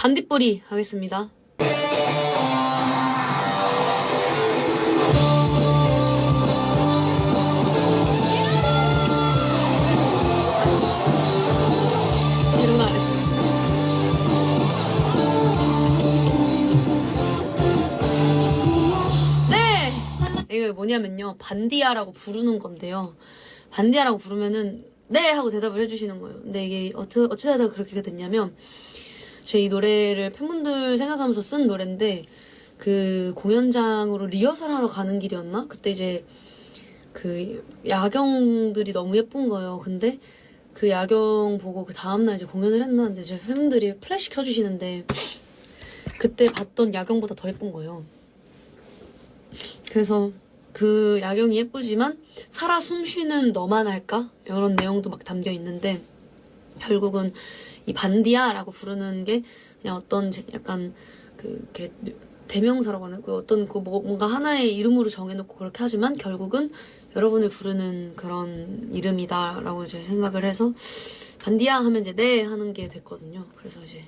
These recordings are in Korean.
반딧불이 하겠습니다. 네! 이거 뭐냐면요. 반디아라고 부르는 건데요. 반디아라고 부르면은 네! 하고 대답을 해주시는 거예요. 근데 이게 어찌, 어찌 하다가 그렇게 됐냐면 제 이 노래를 팬분들 생각하면서 쓴 노래인데 그 공연장으로 리허설 하러 가는 길이었나? 그때 이제 그 야경들이 너무 예쁜 거예요. 근데 그 야경 보고 그 다음날 이제 공연을 했나? 근데 제 팬분들이 플래시 켜주시는데 그때 봤던 야경보다 더 예쁜 거예요. 그래서 그 야경이 예쁘지만 살아 숨쉬는 너만 할까? 이런 내용도 막 담겨 있는데 결국은 이 반디아라고 부르는 게 그냥 어떤 제- 약간 그 대명사라고 하는 그 어떤 그 뭐- 뭔가 하나의 이름으로 정해놓고 그렇게 하지만 결국은 여러분을 부르는 그런 이름이다라고 이제 생각을 해서 반디아 하면 이제 네 하는 게 됐거든요. 그래서 이제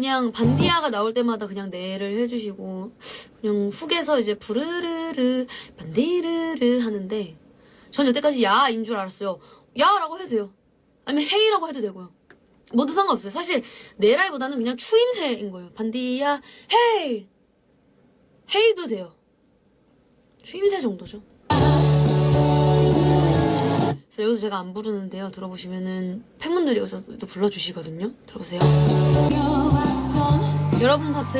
그냥 반디아가 나올 때마다 그냥 네를 해주시고 그냥 훅에서 이제 부르르르 반디르르 하는데 전 여태까지 야인 줄 알았어요. 야라고 해도 돼요. 아니면 헤이라고 해도 되고요. 모두 상관없어요. 사실 네라이보다는 그냥 추임새인 거예요. 반디야 헤이 헤이도 돼요. 추임새 정도죠. 그래서 여기서 제가 안 부르는데요. 들어보시면은 팬분들이 여기서 또 불러주시거든요. 들어보세요. 여러분 파트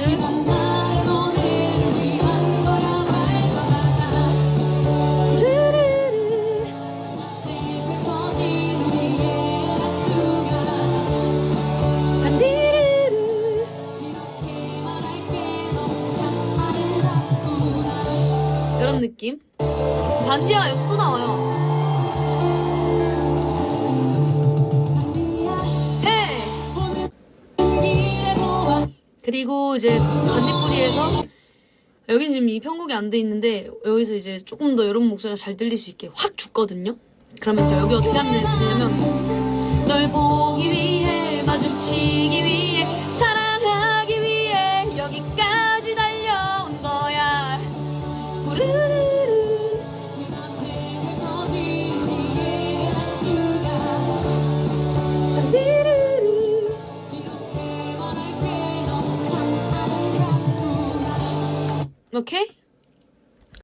이런 느낌. 반디아 여기서 또 나와요. 그리고 이제 반딧불이에서 여긴 지금 이 편곡이 안 돼 있는데 여기서 이제 조금 더 여러분 목소리가 잘 들릴 수 있게 확 죽거든요. 그러면 이제 여기 어떻게 하면 되냐면 널 보기 위해 마주치기 위해 okay?